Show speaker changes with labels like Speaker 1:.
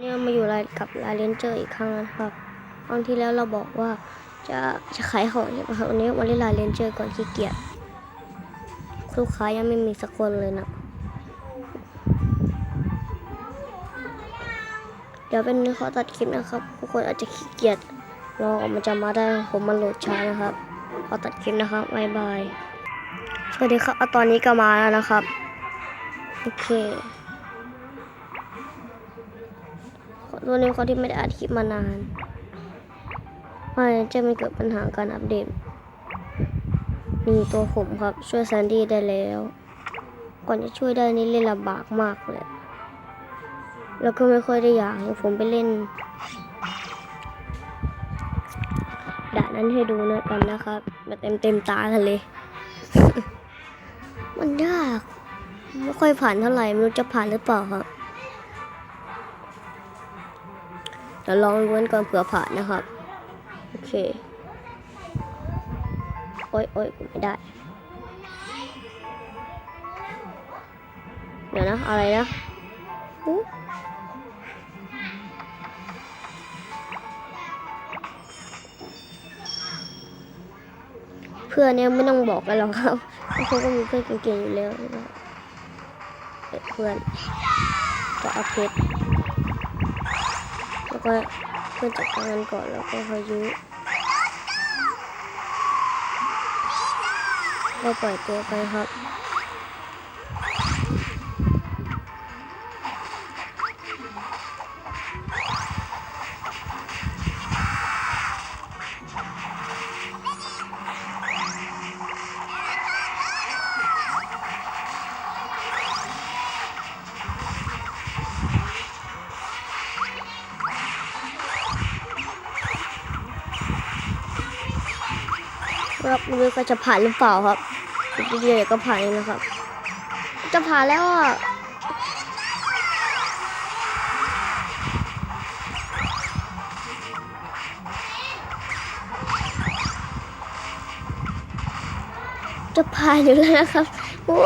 Speaker 1: เนี่ยมาอยู่กับรายเลนเจอร์อีกครั้งนะครับครั้งที่แล้วเราบอกว่าจะจะขายของใช่ไหมครับวันนี้มาเล่นรายเลนเจอร์ก่อนขี้เกียจลูกค้ายังไม่มีสักคนเลยนะ เดี๋ยวเป็นขอตัดคลิปนะครับทุกคนอาจจะขี้เกียจรอมันจะมาได้ผมมันโหลดช้านะครับขอตัดคลิปนะครับบายบายสวัสดีครับตอนนี้ก็มาแล้วนะครับ โอเค ขอโทษในคนที่ไม่ได้อัดคลิปมานานว่าจะไม่เกิดปัญหาการอัปเดตมีตัวผมครับ ช่วยแซนดี้ได้แล้ว ก่อนจะช่วยได้นี่เล่นลำบากมากเลย แล้วก็ไม่ค่อยได้อยากให้ผมไปเล่นด่านนั้นให้ดูนะกันนะครับแบบเต็มเต็มตากันเลย มันยาก ไม่ค่อยผ่านเท่าไหร่ ไม่รู้จะผ่านหรือเปล่าครับ ดี๋ยวลองล้วนก่อนเผื่อผ่านนะครับ โอเค โอ๊ยโอ๊ยกดไม่ได้ เดี๋ยวนะ อะไรนะเพื่อนเนี่ยไม่ต้องบอกกันหรอกครับเพราะเขาก็มีเพื่อนเก่งๆอยู่แล้วเพื่อนจะเอาเพชร็เพื่อนจัดการกันก่อนแล้วก็พายุก็ปล่อยตัวไปครับ ครับไม่รู้ก็จะผ่านหรือเปล่าครับอีกนิดเดียวก็ผ่านเองนะครับ จะผ่านแล้วอะจะผ่านอยู่แล้วนะครับโอ้